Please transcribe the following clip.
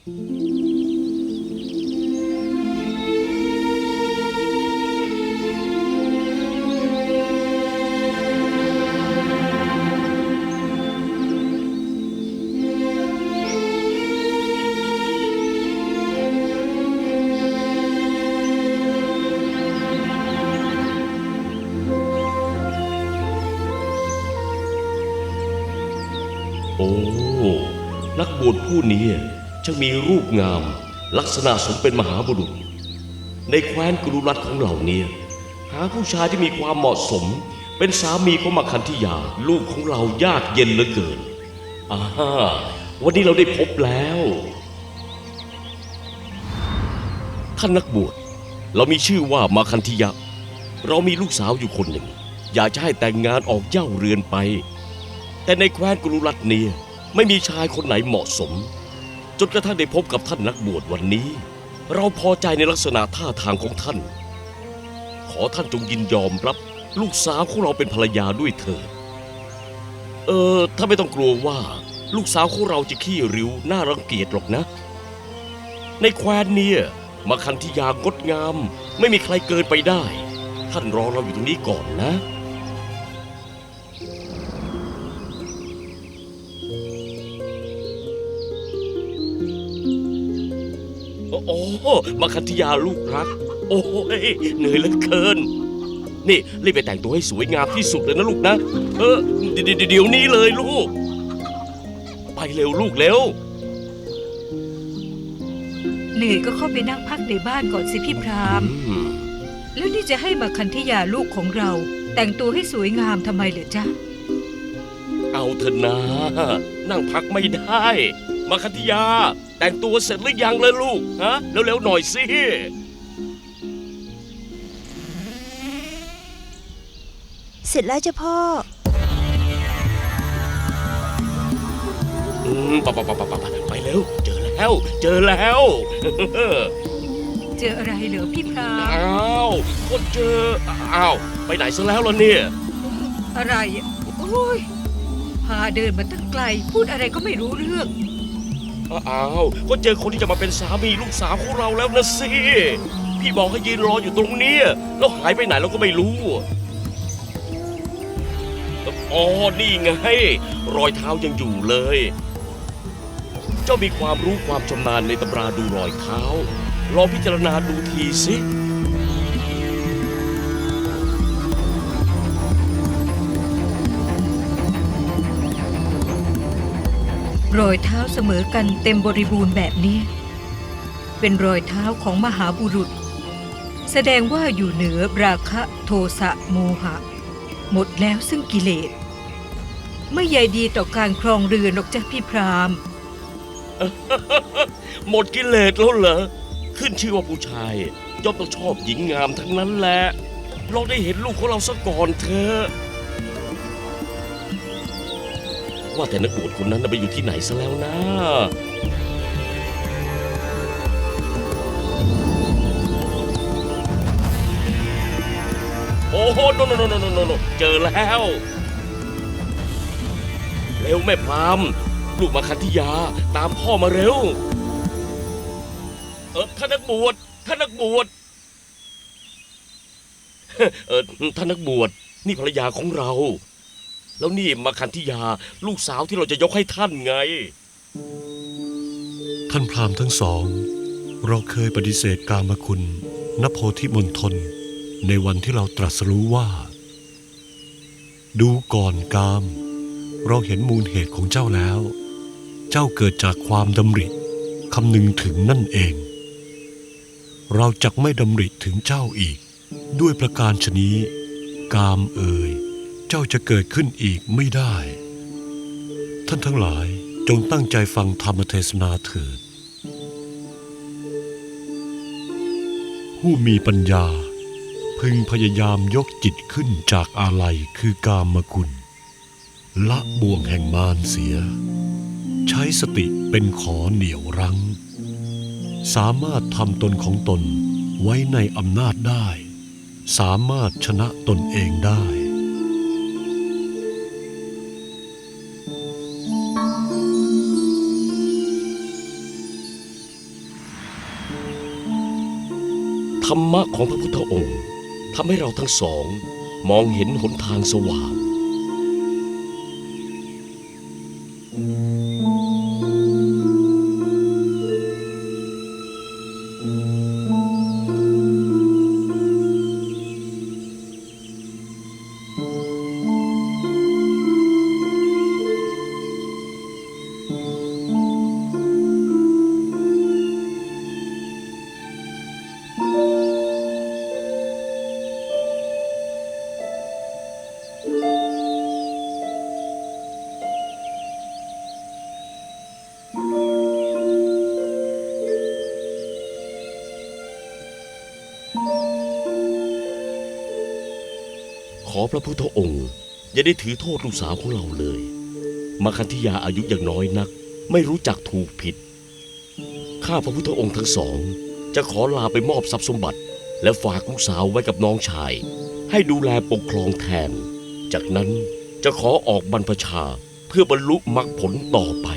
โอ้ นักบวชผู้นี้ ช่างมีรูปงาม ลักษณะสมเป็นมหาบุรุษ ในแคว้นกรุรัตของเหล่านี้หาผู้ชายที่มีความเหมาะสม เป็นสามีของมาคันธิยา ลูกของเรายากเย็นเหลือเกินอ่าวันนี้เราได้พบแล้ว ท่านนักบวชเรามีชื่อว่ามาคันธิยะ เรามีลูกสาวอยู่คนหนึ่ง อยากจะให้แต่งงานออกเย่าเรือนไป แต่ในแคว้นกรุรัตเนียไม่มีชายคนไหนเหมาะสม จนกระทั่งได้พบกับท่านนักบวชวันนี้ เราพอใจในลักษณะท่าทางของท่าน ขอท่านจงยินยอมรับลูกสาวของเราเป็นภรรยาด้วยเถิดเออถ้าไม่ต้องกลัวว่า ลูกสาวของเราจะขี้ริ้วน่ารังเกียจหรอกนะ ในแคว้นเนี่ยมาคันธิยางดงาม ไม่มีใครเกินไปได้ ท่านรอเราอยู่ตรงนี้ก่อนนะ โอ้โอ้มาคันธยาลูกรัก โอ้ยเหนื่อยเหลือเกิน นี่รีบไปแต่งตัวให้สวยงามที่สุดเลยนะลูกนะ เออเดี๋ยวเดี๋ยวเดี๋ยวนี้เลยลูก ไปเร็วลูกเร็วเหนื่อยก็เข้าไปนั่งพักในบ้านก่อนสิพี่พรามอืมแล้วนี่จะให้มาคันธยาลูกของเรา แต่งตัวให้สวยงามทำไมเหรอจ๊ะ เอาเถอะนะ นั่งพักไม่ได้ มาคันธยา แต่งตัวเสร็จหรือยังเลยลูกฮะเร็วๆหน่อยสิเสร็จแล้วจ้ะพ่อ อืมปะปะปะปะปะไปเร็วเจอแล้ว เจอแล้วเจออะไรเหรอพี่พรามอ้าวก็เจออ้าวไปไหนซะแล้วล่ะเนี่ย อะไรอะโอ้ยพาเดินมาตั้งไกล พูดอะไรก็ไม่รู้เรื่อง อ้าวก็เจอคนที่จะมาเป็นสามีลูกสาวของเราแล้วนะสิ พี่บอกให้ยืนรออยู่ตรงเนี้ยแล้วหายไปไหนเราก็ไม่รู้ อ๋อ นี่ไง รอยเท้ายังอยู่เลย เจ้ามีความรู้ความชำนาญในตำราดูรอยเท้า ลองพิจารณาดูทีสิ รอยเท้าเสมอกันเต็มบริบูรณ์แบบนี้ เป็นรอยเท้าของมหาบุรุษ แสดงว่าอยู่เหนือราคะโทสะโมหะ หมดแล้วซึ่งกิเลส ไม่ใยดีต่อการครองเรือนหรอกจ้ะพี่พรามหมดกิเลสแล้วเหรอ ขึ้นชื่อว่าผู้ชายย่อมต้องชอบหญิงงามทั้งนั้นแหละ เราได้เห็นลูกของเราซะก่อนเถอะ ว่าแต่นักบวชคนนั้นน่ะไปอยู่ที่ไหนซะแล้วนะโอ้โหโนโนโนโนโนโนโนเจอแล้ว เร็วแม่พรามลูกมาคันธิยาตามพ่อมาเร็ว เออท่านนักบวชท่านนักบวชเออท่านนักบวชนี่ภรรยาของเรา แล้วนี่มาคันธิยาลูกสาวที่เราจะยกให้ท่านไง ท่านพราหมณ์ทั้งสอง เราเคยปฏิเสธกามคุณณโพธิมณฑลในวันที่เราตรัสรู้ว่า ดูก่อนกาม เราเห็นมูลเหตุของเจ้าแล้ว เจ้าเกิดจากความดำริคำนึงถึงนั่นเอง เราจักไม่ดำริถึงเจ้าอีก ด้วยประการชนี้ กามเอ่ย เจ้าจะเกิดขึ้นอีกไม่ได้ ท่านทั้งหลายจงตั้งใจฟังธรรมเทศนาเถิด ผู้มีปัญญา พึงพยายามยกจิตขึ้นจากอาลัยคือกามคุณละบ่วงแห่งมารเสีย ใช้สติเป็นขอเหนี่ยวรั้ง สามารถทำตนของตนไว้ในอำนาจได้ สามารถชนะตนเองได้ รรมะของพระพุทธองค์ทำให้เราทั้งสอง มองเห็นหนทางสว่าง ขอพระพุทธองค์ อย่าได้ถือโทษลูกสาวของเราเลย มาคันธิยาอายุยังน้อยนัก ไม่รู้จักถูกผิด ข้าพระพุทธองค์ทั้งสอง จะขอลาไปมอบทรัพย์สมบัติ และฝากลูกสาวไว้กับน้องชาย ให้ดูแลปกครองแทน จากนั้นจะขอออกบรรพชาเพื่อบรรลุมรรคผลต่อไป